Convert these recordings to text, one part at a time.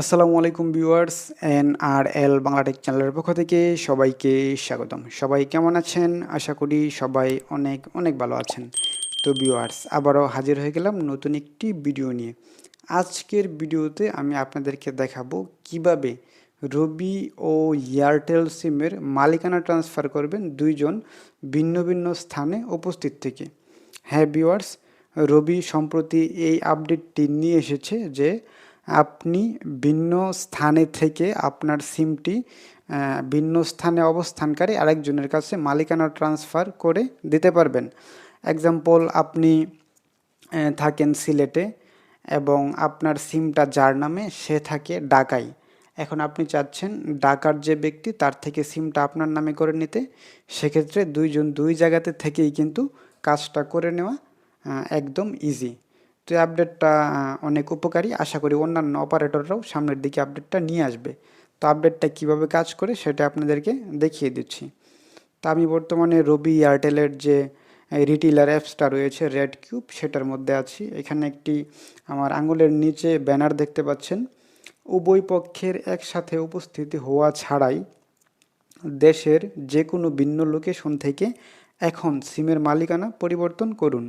আসসালামু আলাইকুম viewers N R L Banglatech চ্যানেলের পক্ষ থেকে সবাইকে স্বাগতম। সবাই কেমন আছেন? আশা করি সবাই অনেক অনেক ভালো আছেন। তো ভিউয়ার্স, আবারও হাজির হয়ে গেলাম নতুন একটি ভিডিও নিয়ে। আজকের ভিডিওতে আমি আপনাদেরকে দেখাবো কীভাবে রবি ও এয়ারটেল সিমের মালিকানা ট্রান্সফার করবেন দুইজন ভিন্ন ভিন্ন স্থানে উপস্থিত থেকে। হ্যাঁ ভিউয়ার্স, রবি সম্প্রতি এই আপডেটটি নিয়ে এসেছে যে আপনি ভিন্ন স্থানে থেকে আপনার সিমটি ভিন্ন স্থানে অবস্থানকারী আরেকজনের কাছে মালিকানা ট্রান্সফার করে দিতে পারবেন। এক্সাম্পল আপনি থাকেন সিলেটে এবং আপনার সিমটা যার নামে সে থাকে ঢাকায় এখন আপনি চাচ্ছেন ঢাকার যে ব্যক্তি তার থেকে সিমটা আপনার নামে করে নিতে। সেক্ষেত্রে দুইজন দুই জায়গাতে থেকেই কিন্তু কাজটা করে নেওয়া একদম ইজি তো এই আপডেটটা অনেক উপকারী। আশা করি অন্যান্য অপারেটররাও সামনের দিকে আপডেটটা নিয়ে আসবে। তো আপডেটটা কীভাবে কাজ করে সেটা আপনাদেরকে দেখিয়ে দিচ্ছি। তা আমি বর্তমানে রবি এয়ারটেলের যে রিটেলার অ্যাপসটা রয়েছে রেড কিউব সেটার মধ্যে আছি। এখানে একটি আমার আঙুলের নিচে ব্যানার দেখতে পাচ্ছেন। উভয় পক্ষের একসাথে উপস্থিতি হওয়া ছাড়াই দেশের যে কোনো ভিন্ন লোকেশন থেকে এখন সিমের মালিকানা পরিবর্তন করুন।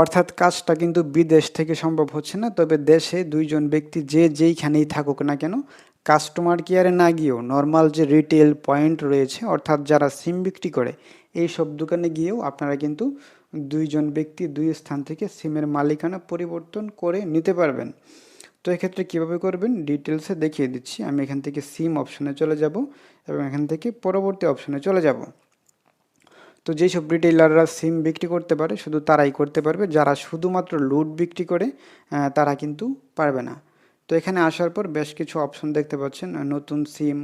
অর্থাৎ কাজটা কিন্তু বিদেশ থেকে সম্ভব হচ্ছে না, তবে দেশে দুইজন ব্যক্তি যে যেইখানেই থাকুক না কেন কাস্টমার কেয়ারে না গিয়েও নর্মাল যে রিটেল পয়েন্ট রয়েছে, অর্থাৎ যারা সিম বিক্রি করে এই সব দোকানে গিয়েও আপনারা কিন্তু দুইজন ব্যক্তি দুই স্থান থেকে সিমের মালিকানা পরিবর্তন করে নিতে পারবেন। তো এক্ষেত্রে কীভাবে করবেন? ডিটেলসে দেখিয়ে দিচ্ছি। আমি এখান থেকে সিম অপশনে চলে যাব এবং এখান থেকে পরবর্তী অপশনে চলে যাব। তো যেসব রিটেইলাররা সিম বিক্রি করতে পারে, শুধু তারাই করতে পারবে। যারা শুধুমাত্র লুট বিক্রি করে তারা কিন্তু পারবে না। তো এখানে আসার পর বেশ কিছু অপশন দেখতে পাচ্ছেন। নতুন সিম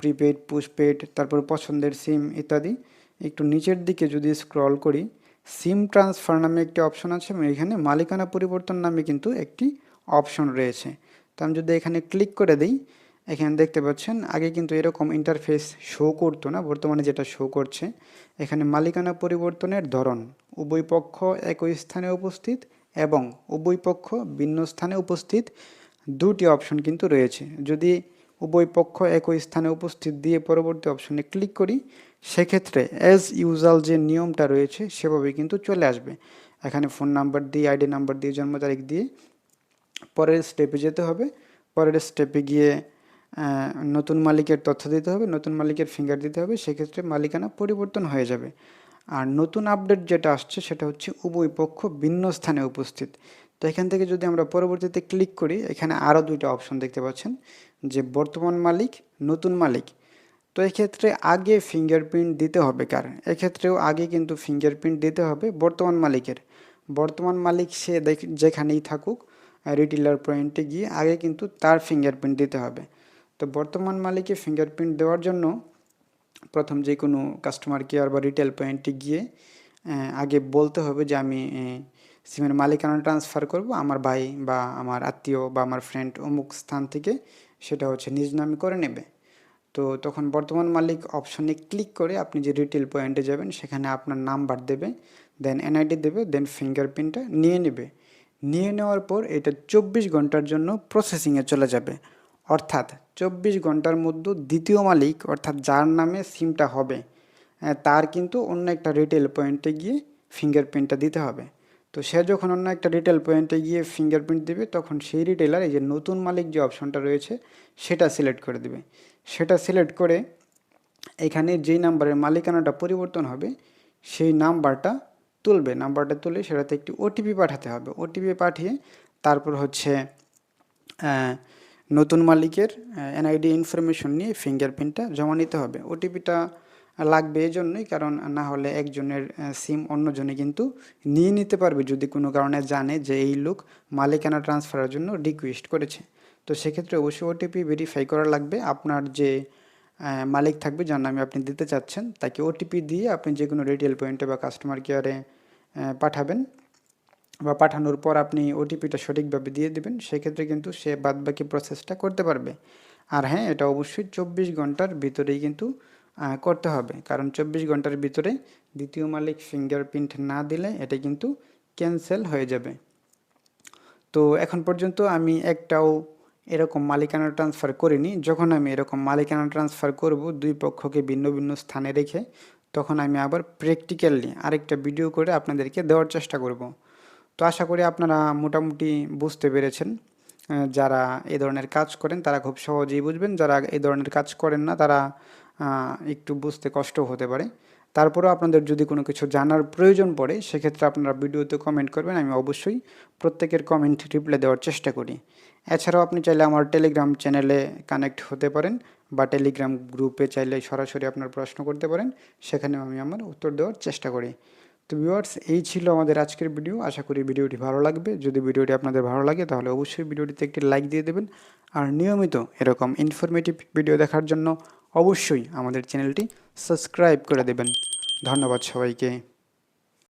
প্রিপেড পুশপেড তারপর পছন্দের সিম ইত্যাদি। একটু নিচের দিকে যদি স্ক্রল করি সিম ট্রান্সফার নামে একটি অপশন আছে এখানে মালিকানা পরিবর্তন নামে কিন্তু একটি অপশন রয়েছে। তো আমি যদি এখানে ক্লিক করে দিই এখানে দেখতে পাচ্ছেন, আগে কিন্তু এরকম ইন্টারফেস শো করতো না, বর্তমানে যেটা শো করছে, এখানে মালিকানা পরিবর্তনের ধরন, উভয় পক্ষ একই স্থানে উপস্থিত এবং উভয় পক্ষ ভিন্ন স্থানে উপস্থিত দুটি অপশন কিন্তু রয়েছে। যদি উভয় পক্ষ একই স্থানে উপস্থিত দিয়ে পরবর্তী অপশনে ক্লিক করি, সেক্ষেত্রে অ্যাজ ইউজাল যে নিয়মটা রয়েছে, সেভাবে কিন্তু চলে আসবে। এখানে ফোন নাম্বার দিয়ে আইডি নাম্বার দিয়ে, জন্ম তারিখ দিয়ে পরের স্টেপে যেতে হবে। পরের স্টেপে গিয়ে নতুন মালিকের তথ্য দিতে হবে, নতুন মালিকের ফিঙ্গার দিতে হবে, সেক্ষেত্রে মালিকানা পরিবর্তন হয়ে যাবে। আর নতুন আপডেট যেটা আসছে সেটা হচ্ছে উভয় পক্ষ ভিন্ন স্থানে উপস্থিত। তো এখান থেকে যদি আমরা পরবর্তীতে ক্লিক করি, এখানে আরও দুইটা অপশন দেখতে পাচ্ছেন, যে বর্তমান মালিক, নতুন মালিক। তো এক্ষেত্রে আগে ফিঙ্গারপ্রিন্ট দিতে হবে কার? এক্ষেত্রেও আগে কিন্তু ফিঙ্গারপ্রিন্ট দিতে হবে বর্তমান মালিকের। বর্তমান মালিক সে যেখানেই থাকুক রিটেলার পয়েন্টে গিয়ে আগে কিন্তু তার ফিঙ্গারপ্রিন্ট দিতে হবে। তো বর্তমান মালিকে ফিঙ্গারপ্রিন্ট দেওয়ার জন্য প্রথম যে কোনো কাস্টমার কেয়ার বা রিটেল পয়েন্টে গিয়ে আগে বলতে হবে যে আমি সিমের মালিকানা ট্রান্সফার করব। আমার ভাই বা আমার আত্মীয় বা আমার ফ্রেন্ড অমুক স্থান থেকে সেটা হচ্ছে নিজ নামে করে নেবে। তো তখন বর্তমান মালিক অপশনে ক্লিক করে আপনি যে রিটেল পয়েন্টে যাবেন, সেখানে আপনার নাম্বার দেবে দেন এনআইডি দেবে দেন ফিঙ্গারপ্রিন্টটা নিয়ে নেবে। নিয়ে নেওয়ার পর এটা চব্বিশ ঘণ্টার জন্য প্রসেসিংয়ে চলে যাবে। অর্থাৎ চব্বিশ ঘণ্টার মধ্যে দ্বিতীয় মালিক, অর্থাৎ যার নামে সিমটা হবে তার কিন্তু অন্য একটা রিটেল পয়েন্টে গিয়ে ফিঙ্গারপ্রিন্টটা দিতে হবে। তো সে যখন অন্য একটা রিটেল পয়েন্টে গিয়ে ফিঙ্গারপ্রিন্ট দেবে, তখন সেই রিটেলার এই যে নতুন মালিক যে অপশনটা রয়েছে, সেটা সিলেক্ট করে দেবে। সেটা সিলেক্ট করে এখানে যেই নাম্বারের মালিকানাটা পরিবর্তন হবে, সেই নাম্বারটা তুলবে। নাম্বারটা তুলে সেটাতে একটি ওটিপি পাঠাতে হবে। ওটিপি পাঠিয়ে তারপর হচ্ছে নতুন মালিকের এনআইডি ইনফরমেশন নিয়ে ফিঙ্গারপ্রিন্টটা জমা নিতে হবে। ওটিপিটা লাগবে এই জন্যই কারণ না হলে একজনের সিম অন্যজনে কিন্তু নিয়ে নিতে পারবে, যদি কোনো কারণে জানে যে এই লোক মালিকানা ট্রান্সফারের জন্য রিকোয়েস্ট করেছে। তো সেক্ষেত্রে অবশ্যই ওটিপি ভেরিফাই করা লাগবে। আপনার যে মালিক থাকবে, যার নামে আপনি দিতে চাচ্ছেন, তাকে ওটিপি দিয়ে আপনি যে কোনো রিটেল পয়েন্টে বা কাস্টমার কেয়ারে পাঠাবেন। বা পাঠানোর পর আপনি ওটিপিটা সঠিকভাবে দিয়ে দেবেন, সেক্ষেত্রে কিন্তু সে বাদবাকি প্রসেসটা করতে পারবে। আর হ্যাঁ এটা অবশ্যই চব্বিশ ঘণ্টার ভিতরেই কিন্তু করতে হবে। কারণ চব্বিশ ঘণ্টার ভিতরে দ্বিতীয় মালিক ফিঙ্গারপ্রিন্ট না দিলে এটা কিন্তু ক্যান্সেল হয়ে যাবে। তো এখন পর্যন্ত আমি একটাও এরকম মালিকানা ট্রান্সফার করিনি। যখন আমি এরকম মালিকানা ট্রান্সফার করব, দুই পক্ষকে ভিন্ন ভিন্ন স্থানে রেখে, তখন আমি আবার প্র্যাকটিক্যালি আরেকটা ভিডিও করে আপনাদেরকে দেওয়ার চেষ্টা করব। তো আশা করি আপনারা মোটামুটি বুঝতে পেরেছেন যারা এই ধরনের কাজ করেন তারা খুব সহজেই বুঝবেন, যারা এই ধরনের কাজ করেন না তারা একটু বুঝতে কষ্ট হতে পারে। তারপরেও আপনাদের যদি কোনো কিছু জানার প্রয়োজন পড়ে, সেক্ষেত্রে আপনারা ভিডিওতে কমেন্ট করবেন, আমি অবশ্যই প্রত্যেকের কমেন্ট রিপ্লাই দেওয়ার চেষ্টা করি। এছাড়াও আপনি চাইলে আমার টেলিগ্রাম চ্যানেলে কানেক্ট হতে পারেন, বা টেলিগ্রাম গ্রুপে চাইলে সরাসরি আপনার প্রশ্ন করতে পারেন, সেখানেও আমি আমার উত্তর দেওয়ার চেষ্টা করি। তো ভিউয়ার্স এই ছিল আমাদের আজকের ভিডিও আশা করি ভিডিওটি ভালো লাগবে। যদি ভিডিওটি আপনাদের ভালো লাগে, তাহলে অবশ্যই ভিডিওটিতে একটি লাইক দিয়ে দেবেন। আর নিয়মিত এরকম ইনফরমেটিভ ভিডিও দেখার জন্য অবশ্যই আমাদের চ্যানেলটি সাবস্ক্রাইব করে দেবেন। ধন্যবাদ সবাইকে।